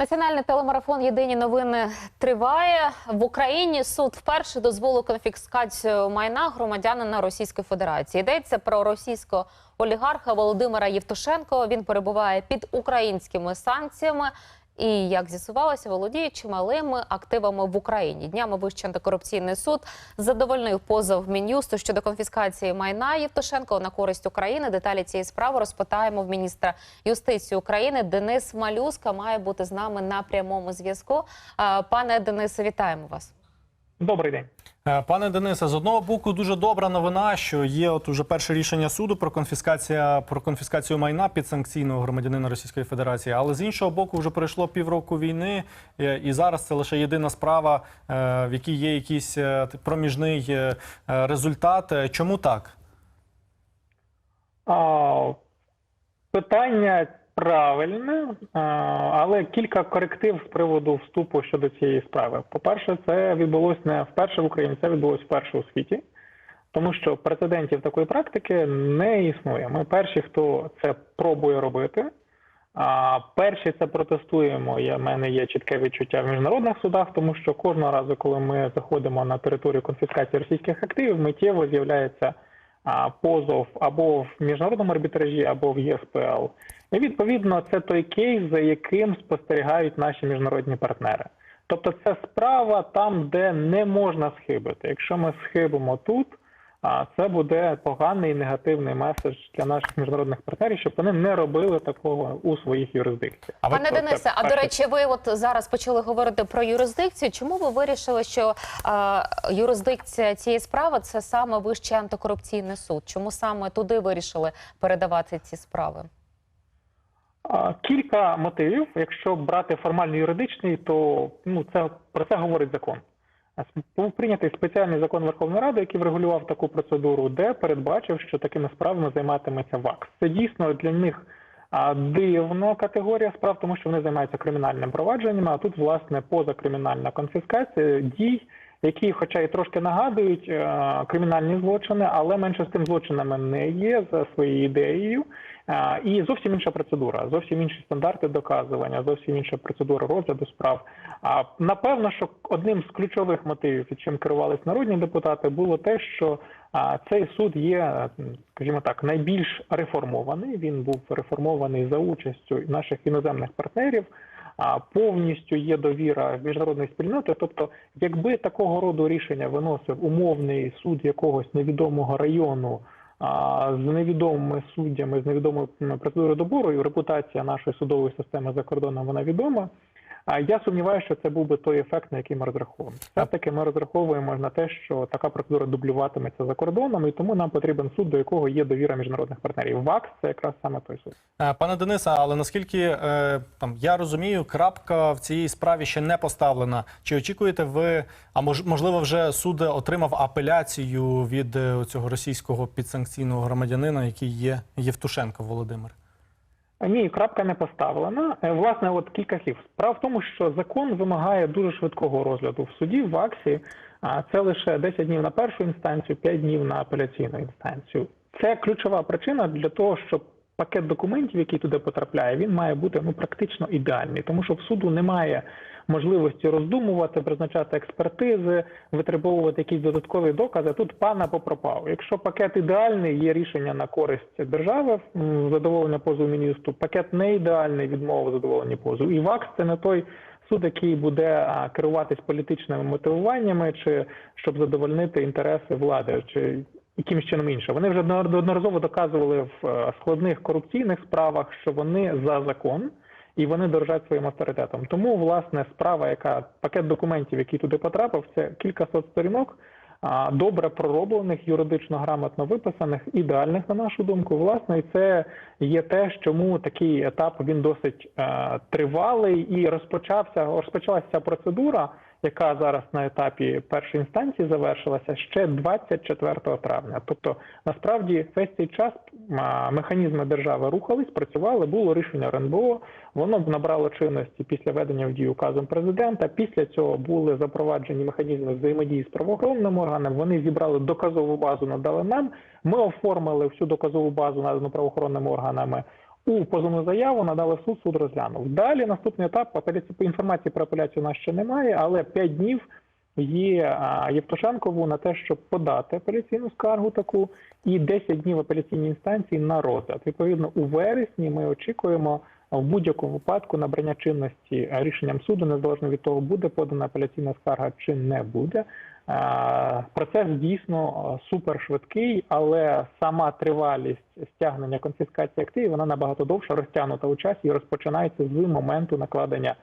Національний телемарафон Єдині новини триває в Україні. Суд вперше дозволив конфіскацію майна громадянина Російської Федерації. Йдеться про російського олігарха Володимира Євтушенко. Він перебуває під українськими санкціями. І як з'ясувалося, володіє чималими активами в Україні. Днями Вищий антикорупційний суд задовольнив позов Мін'юсту щодо конфіскації майна Євтушенко на користь України. Деталі цієї справи розпитаємо в міністра юстиції України. Денис Малюска має бути з нами на прямому зв'язку. Пане Денисе, вітаємо вас. Добрий день. Е, Пане Денисе, з одного боку, дуже добра новина, що є от уже перше рішення суду про конфіскація про конфіскацію майна підсанкційного громадянина Російської Федерації. Але з іншого боку, вже пройшло півроку війни, е, і зараз це лише єдина справа, е, в якій є якийсь проміжний результат. Чому так? А, питання правильне, але кілька коректив з приводу вступу щодо цієї справи. По-перше, це відбулося не вперше в Україні, це відбулося вперше у світі, тому що прецедентів такої практики не існує. Ми перші, хто це пробує робити. А перші це протестуємо. Я в мене є чітке відчуття в міжнародних судах, тому що кожного разу, коли ми заходимо на територію конфіскації російських активів, миттєво з'являється позов або в міжнародному арбітражі, або в ЄСПЛ. І відповідно це той кейс, за яким спостерігають наші міжнародні партнери. Тобто, це справа там, де не можна схибити. Якщо ми схибимо тут. А це буде поганий негативний меседж для наших міжнародних партнерів, щоб вони не робили такого у своїх юрисдикціях. А Пане Денисе, а до речі, ви от зараз почали говорити про юрисдикцію. Чому ви вирішили, що а, юрисдикція цієї справи це саме Вищий антикорупційний суд? Чому саме туди вирішили передавати ці справи? Кілька мотивів. Якщо брати формально юридичний, то ну це про це говорить закон. Був прийнятий спеціальний закон Верховної Ради, який врегулював таку процедуру, де передбачив, що такими справами займатиметься ВАКС. Це дійсно для них дивна категорія справ, тому що вони займаються кримінальним провадженням. А тут, власне, позакримінальна конфіскація дій, які, хоча і трошки нагадують е, кримінальні злочини, але менше з тим злочинами не є за своєю ідеєю. І зовсім інша процедура, зовсім інші стандарти доказування, зовсім інша процедура розгляду справ. А напевно, що одним з ключових мотивів, чим керувались народні депутати, було те, що цей суд є, скажімо так, найбільш реформований. Він був реформований за участю наших іноземних партнерів. Повністю є довіра міжнародної спільноти. Тобто, якби такого роду рішення виносив умовний суд якогось невідомого району з невідомими суддями, з невідомою процедурою добору, і репутація нашої судової системи за кордоном вона відома. А я сумніваюся, що це був би той ефект, на який ми розраховуємо. Все таки ми розраховуємо на те, що така процедура дублюватиметься за кордоном, і тому нам потрібен суд, до якого є довіра міжнародних партнерів. ВАКС це якраз саме той суд. Е, Пане Денисе, але наскільки е, там я розумію, крапка в цій справі ще не поставлена. Чи очікуєте ви, а мож, можливо, вже суд отримав апеляцію від е, цього російського підсанкційного громадянина, який є Євтушенко Володимир? Ні, крапка не поставлена. Е, Власне, от кілька слів. Справа в тому, що закон вимагає дуже швидкого розгляду в суді в АКСі. Це лише 10 днів на першу інстанцію, 5 днів на апеляційну інстанцію. Це ключова причина для того, щоб пакет документів, який туди потрапляє, він має бути ну практично ідеальний, тому що в суду немає можливості роздумувати, призначати експертизи, витребовувати якісь додаткові докази. Тут пана попропав. Якщо пакет ідеальний, є рішення на користь держави, задоволення позову міністру. Пакет не ідеальний, відмова задоволення позову. І ВАКС це не той суд, який буде керуватись політичними мотивуваннями, чи щоб задовольнити інтереси влади, чи якимось чином інше. Вони вже неодноразово доказували в е, складних корупційних справах, що вони за закон і вони дорожать своїм авторитетом. Тому, власне, справа, яка пакет документів, який туди потрапив, це кілька сот сторінок. Добре пророблених, юридично грамотно виписаних, ідеальних на нашу думку. Власне, і це є те, чому такий етап він досить е, тривалий і розпочався. Розпочалася ця процедура, яка зараз на етапі першої інстанції завершилася ще 24 травня. Тобто, насправді весь цей час механізми держави рухались, працювали. Було рішення РНБО. Воно набрало чинності після введення в дію указом президента. Після цього були запроваджені механізми взаємодії з правоохоронним органом. Вони зібрали доказову базу, надали нам. Ми оформили всю доказову базу, надану правоохоронними органами у позовну заяву надали суд, суд розглянув. Далі наступний етап інформації про апеляцію у нас ще немає, але 5 днів є Євтушенкову на те, щоб подати апеляційну скаргу таку, і 10 днів апеляційній інстанції на розгляд. Відповідно, у вересні ми очікуємо в будь-якому випадку набрання чинності рішенням суду, незалежно від того, буде подана апеляційна скарга чи не буде. Процес дійсно супершвидкий, але сама тривалість стягнення конфіскації активів вона набагато довша, розтягнута у часі і розпочинається з моменту накладення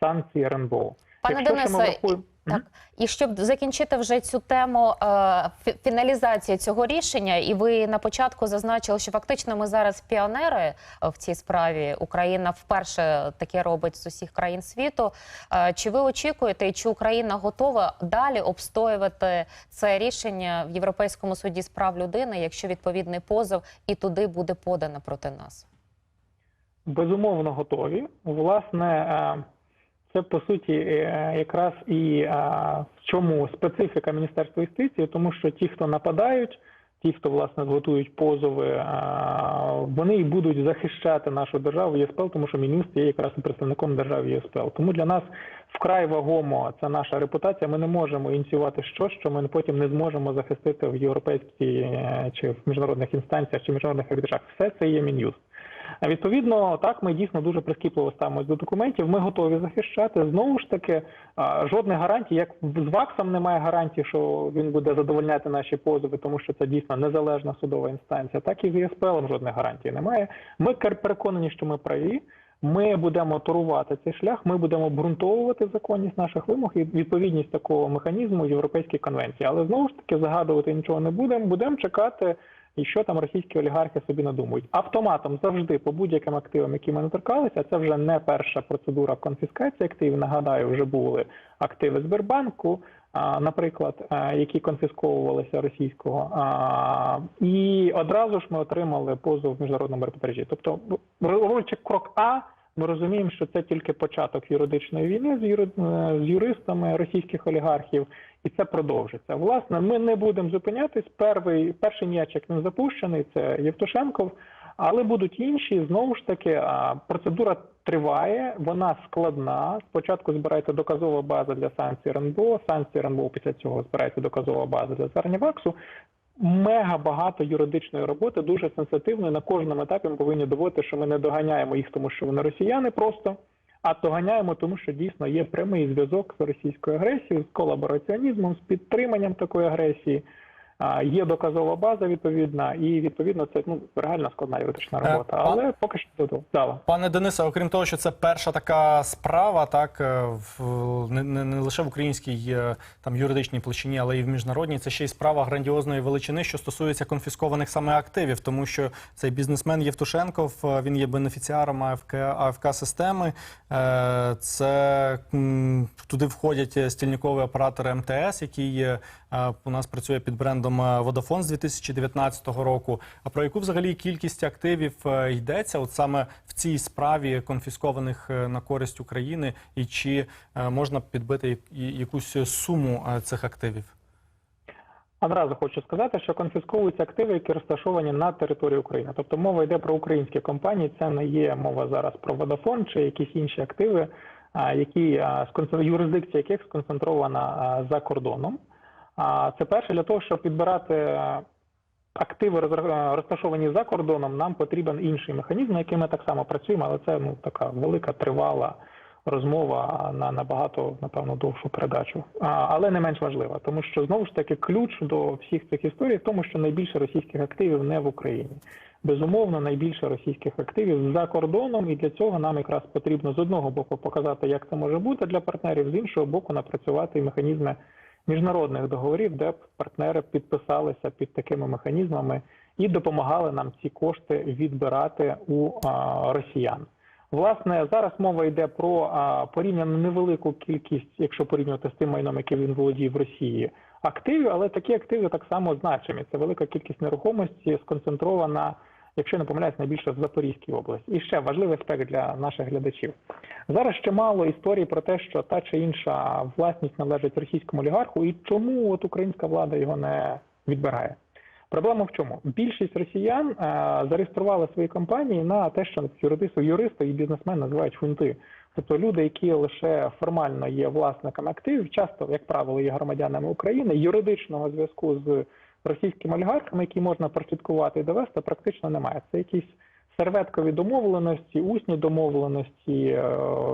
санкцій РНБО. Пане Денисе, Так, і щоб закінчити вже цю тему е, фіналізації цього рішення, і ви на початку зазначили, що фактично ми зараз піонери е, в цій справі. Україна вперше таке робить з усіх країн світу. Е, Чи ви очікуєте, і чи Україна готова далі обстоювати це рішення в Європейському суді з прав людини, якщо відповідний позов і туди буде подано проти нас? Безумовно готові. Власне, е, це по суті е, якраз і в чому специфіка Міністерства юстиції, тому що ті, хто нападають, ті, хто власне готують позови, вони і будуть захищати нашу державу ЄСПЛ, тому що Мінюст є якраз і представником держави ЄСПЛ. Тому для нас вкрай вагомо це наша репутація. Ми не можемо ініціювати щось, що ми потім не зможемо захистити в європейській е, чи в міжнародних інстанціях чи міжнародних арбітражах. Все це є Мін'юст. Відповідно, так ми дійсно дуже прискіпливо ставимося до документів. Ми готові захищати. Знову ж таки, жодних гарантій, як з ВАКСом немає гарантій, що він буде задовольняти наші позови, тому що це дійсно незалежна судова інстанція, так і з ЄСПЛ жодних гарантій немає. Ми переконані, що ми праві. Ми будемо турувати цей шлях. Ми будемо обґрунтовувати законність наших вимог і відповідність такого механізму Європейській конвенції. Але знову ж таки загадувати нічого не будемо. Будемо чекати і що там російські олігархи собі надумують. Автоматом завжди по будь-яким активам, які ми не торкалися, це вже не перша процедура конфіскації активів. Нагадаю, вже були активи Сбербанку, наприклад, які конфісковувалися російського. І одразу ж ми отримали позов в міжнародному арбітражі. Тобто, роблячи крок А. Ми розуміємо, що це тільки початок юридичної війни з, е, юристами російських олігархів, і це продовжиться. Власне, ми не будемо зупинятись. Перший, перший м'ячик він запущений, це Євтушенков, але будуть інші. Знову ж таки, процедура триває, вона складна. Спочатку збирається доказова база для санкцій РНБО, санкції РНБО після цього збирається доказова база для звернення ВАКСу. Мега багато юридичної роботи, дуже сенситивної. На кожному етапі ми повинні доводити, що ми не доганяємо їх, тому що вони росіяни просто, а то ганяємо, тому що дійсно є прямий зв'язок з російською агресією, з колабораціонізмом, з підтриманням такої агресії. Є доказова база відповідна, і відповідно це ну реально складна юридична Е, робота. Але поки що додав. Дала. Пане Денисе, окрім того, що це перша така справа, так е, в не, не, не лише в українській е, там юридичній площині, але й в міжнародній, це ще й справа грандіозної величини, що стосується конфіскованих саме активів, тому що цей бізнесмен Євтушенков він є бенефіціаром АФК АФК системи. Це туди входять е, стільниковий оператор МТС, який е, у нас працює під брендом е, Vodafone з 2019 року. А про яку взагалі кількість активів е, йдеться, от саме в цій справі конфіскованих е, на користь України, і чи можна підбити якусь суму цих активів? Одразу хочу сказати, що конфісковуються активи, які розташовані на території України. Тобто мова йде про українські компанії. Це не є мова зараз про Vodafone чи якісь інші активи, які юрисдикція яких сконцентрована за кордоном. Це перше для того, щоб підбирати активи, розташовані за кордоном, нам потрібен інший механізм, на який ми так само працюємо, але це ну така велика тривала розмова на набагато напевно довшу передачу, але не менш важлива, тому що знову ж таки ключ до всіх цих історій в тому, що найбільше російських активів не в Україні. Безумовно, найбільше російських активів за кордоном, і для цього нам якраз потрібно з одного боку показати, як це може бути для партнерів, з іншого боку, напрацювати механізми міжнародних договорів, де партнери підписалися під такими механізмами і допомагали нам ці кошти відбирати у росіян. Власне, зараз мова йде про порівняно невелику кількість, якщо порівнювати з тим майном, яким він володіє в Росії, активів, але такі активи так само значимі. Це велика кількість нерухомості сконцентрована, якщо не помиляюсь, найбільше в Запорізькій області. І ще важливий аспект для наших глядачів. Зараз ще мало історій про те, що та чи інша власність належить російському олігарху, і чому от українська влада його не відбирає. Проблема в чому? Більшість росіян е, зареєстрували свої компанії на те, що юристи, юристи і бізнесмен називають фунти. Тобто люди, які лише формально є власниками активів, часто, як правило, є громадянами України, юридичного зв'язку з російськими олігархами, які можна прослідкувати і довести, практично немає. Це якісь серветкові домовленості, усні домовленості, е,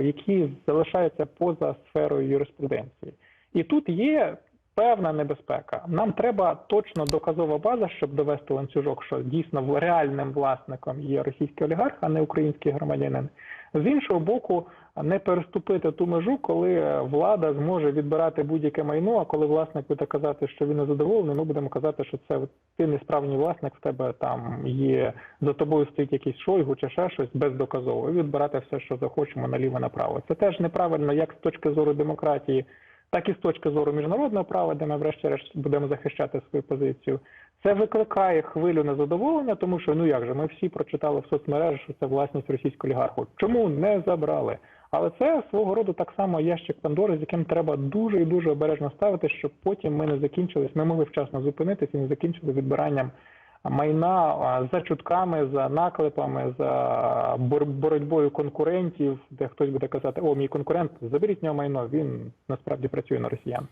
які залишаються поза сферою юриспруденції. І тут є певна небезпека. Нам треба точно доказова база, щоб довести ланцюжок, що дійсно реальним власником є російський олігарх, а не український громадянин. З іншого боку, не переступити ту межу, коли влада зможе відбирати будь-яке майно. А коли власник буде казати, що він не задоволений, ми будемо казати, що це ти несправний власник, в тебе там є за тобою стоїть якийсь шойгу чи ще щось бездоказово, відбирати все, що захочемо наліво направо. Це теж неправильно, як з точки зору демократії, так і з точки зору міжнародного права, де ми врешті-решт будемо захищати свою позицію. Це викликає хвилю незадоволення, тому що ну як же ми всі прочитали в соцмережах, що це власність російського олігарху. Чому не забрали? Але це свого роду так само ящик Пандори, з яким треба дуже і дуже обережно ставити, щоб потім ми не закінчились, ми могли вчасно зупинитися і не закінчили відбиранням майна за чутками, за наклепами, за бор- боротьбою конкурентів, де хтось буде казати, о, мій конкурент, заберіть нього майно, він насправді працює на росіян.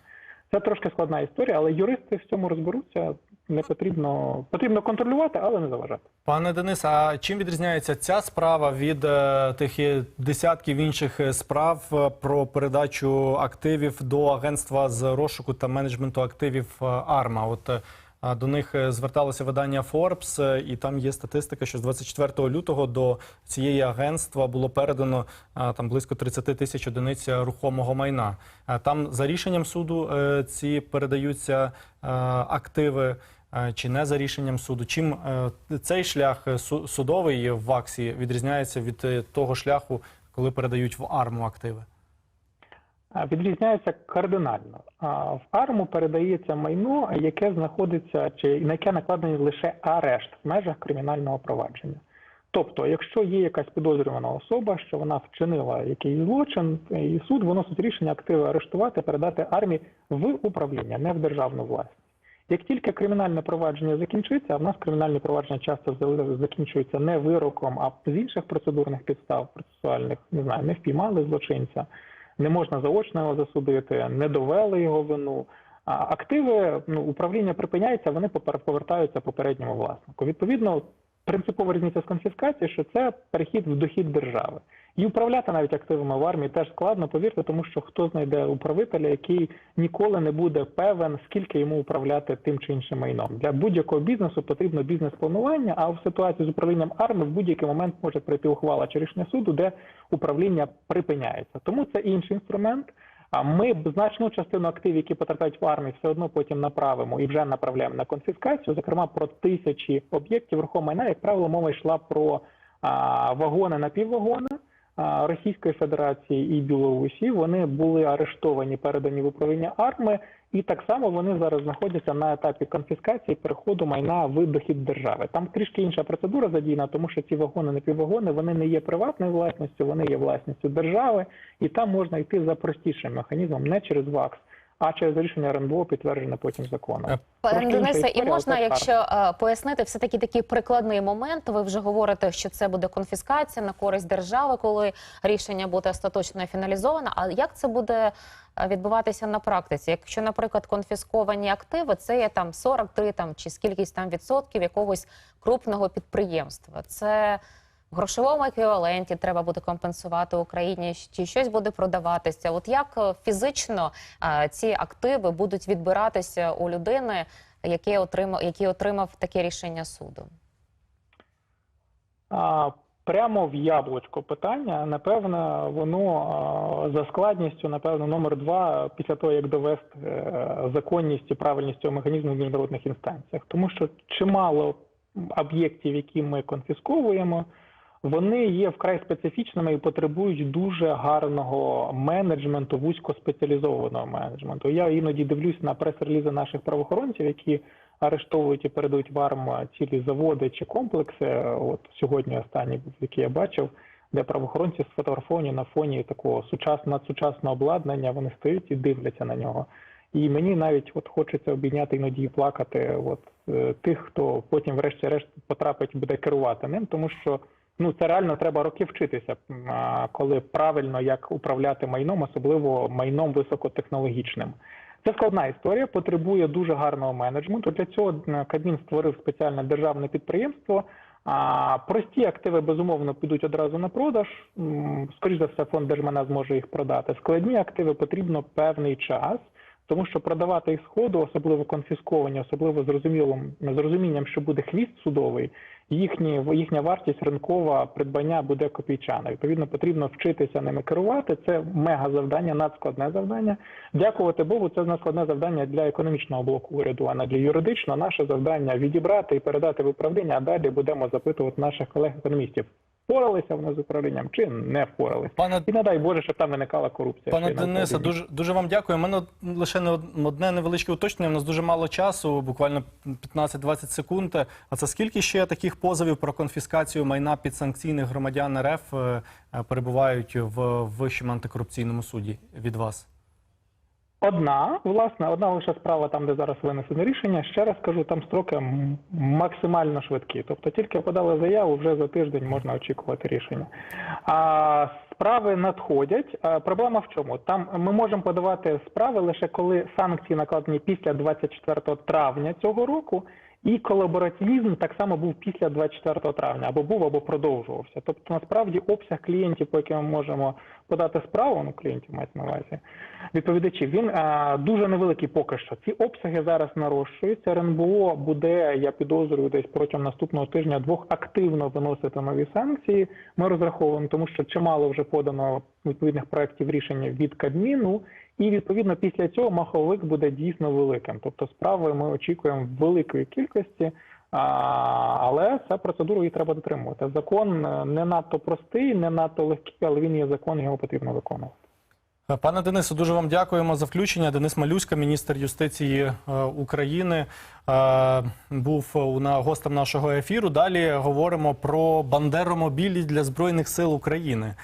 Це трошки складна історія, але юристи в цьому розберуться. Не потрібно потрібно контролювати, але не заважати. Пане Денис, а чим відрізняється ця справа від е, тих десятків інших е, справ е, про передачу активів до агентства з розшуку та менеджменту активів АРМА? От до них зверталося видання Forbes, і там є статистика, що з 24 лютого до цієї агентства було передано там близько 30 тисяч одиниць рухомого майна. Там за рішенням суду ці передаються активи. Е, Чи не за рішенням суду? Чим е, цей шлях е, судовий в ВАКСі відрізняється від того шляху, коли передають в АРМу активи? Відрізняється кардинально. В арму передається майно, яке знаходиться чи на яке накладений лише арешт в межах кримінального провадження. Тобто, якщо є якась підозрювана особа, що вона вчинила якийсь злочин, і суд виносить рішення активи арештувати, передати армії в управління, не в державну власність. Як тільки кримінальне провадження закінчиться, а в нас кримінальні провадження часто взагалі закінчуються не вироком, а з інших процедурних підстав процесуальних, не знаю, не впіймали злочинця, не можна заочно його засудити, не довели його вину. А активи ну, управління припиняється, вони повертаються попередньому власнику. Відповідно, принципова різниця з конфіскацією, що це перехід в дохід держави. І управляти навіть активами в армії теж складно, повірте, тому що хто знайде управителя, який ніколи не буде певен, скільки йому управляти тим чи іншим майном. Для будь-якого бізнесу потрібно бізнес-планування, а в ситуації з управлінням армії в будь-який момент може прийти ухвала чи рішення суду, де управління припиняється. Тому це інший інструмент. А ми значну частину активів, які потрапляють в армію, все одно потім направимо і вже направляємо на конфіскацію. Зокрема, про тисячі об'єктів рухомого майна, як правило, мова йшла про а, вагони напіввагони а, Російської Федерації і Білорусі. Вони були арештовані, передані в управління арми, і так само вони зараз знаходяться на етапі конфіскації переходу майна в дохід держави. Там трішки інша процедура задіяна, тому що ці вагони напіввагони вони не є приватною власністю, вони є власністю держави, і там можна йти за простішим механізмом, не через ВАКС, а через рішення РНБО, підтверджене потім законом. Пане Денисе, і можна, якщо е, пояснити все таки такий прикладний момент, ви вже говорите, що це буде конфіскація на користь держави, коли рішення буде остаточно фіналізовано. А як це буде е, відбуватися на практиці? Якщо, наприклад, конфісковані активи, це є там 43 там чи скількись там відсотків якогось крупного підприємства. Це в грошовому еквіваленті треба буде компенсувати Україні, чи щось буде продаватися. От як е, фізично е, ці активи будуть відбиратися у людини, який отримав, який отримав таке рішення суду? А, Прямо в яблучко питання. Напевно, воно за складністю, напевно, номер два після того, як довести е, законність і правильність цього механізму в міжнародних інстанціях. Тому що чимало об'єктів, які ми конфісковуємо, вони є вкрай специфічними і потребують дуже гарного менеджменту, вузькоспеціалізованого менеджменту. Я іноді дивлюсь на прес-релізи наших правоохоронців, які арештовують і передають в АРМ цілі заводи чи комплекси. От сьогодні останній який я бачив, де правоохоронці сфотографовані на фоні такого сучасного надсучасного обладнання. Вони стоять і дивляться на нього. І мені навіть от хочеться обійняти іноді і плакати. От е, тих, хто потім, врешті-решт, потрапить, буде керувати ним, тому що ну це реально треба роки вчитися, коли правильно як управляти майном, особливо майном високотехнологічним. Це складна історія, потребує дуже гарного менеджменту. Для цього Кабмін створив спеціальне державне підприємство. А прості активи безумовно підуть одразу на продаж. Скоріше за все, фонд держмайна зможе їх продати. Складні активи потрібно певний час, тому що продавати їх сходу, особливо конфісковані, особливо з розумілим з розумінням, що буде хвіст судовий, їхні їхня вартість ринкова придбання буде копійчана. Відповідно, потрібно вчитися ними керувати. Це мега завдання, надскладне завдання. Дякувати Богу, це надскладне завдання для економічного блоку уряду, а не для юридичного. Наше завдання відібрати і передати в управління. А далі будемо запитувати наших колег-економістів. Впоралися вони з управлінням чи не впоралися. Пане І не дай Боже, щоб там виникала корупція. Пане Денисе, дуже дуже вам дякую. У мене лише не одне невеличке уточнення. У нас дуже мало часу, буквально 15-20 секунд. А це скільки ще таких позовів про конфіскацію майна підсанкційних громадян РФ е, перебувають в вищому антикорупційному суді від вас? Одна, власне, одна лише справа там, де зараз винесено рішення. Ще раз кажу, там строки максимально швидкі. Тобто тільки подали заяву, вже за тиждень можна очікувати рішення. А справи надходять. А проблема в чому? Там ми можемо подавати справи лише коли санкції накладені після 24 травня цього року. І колабораціонізм так само був після 24 травня, або був, або продовжувався. Тобто, насправді, обсяг клієнтів, по яким ми можемо подати справу, ну клієнтів мають на увазі, відповідачів, він а, дуже невеликий поки що. Ці обсяги зараз нарощуються. РНБО буде, я підозрюю, десь протягом наступного тижня двох активно виносити нові санкції. Ми розраховуємо, тому що чимало вже подано відповідних проєктів рішення від Кабміну. І відповідно після цього маховик буде дійсно великим. Тобто справи ми очікуємо великої кількості, але ця процедуру її треба дотримувати. Закон е, не надто простий, не надто легкий, але він є закон, його потрібно виконувати. Е, Пане Денисе, дуже вам дякуємо за включення. Денис Малюська, міністр юстиції е, України, був у на гостем нашого ефіру. Далі говоримо про бандеромобілі для збройних сил України.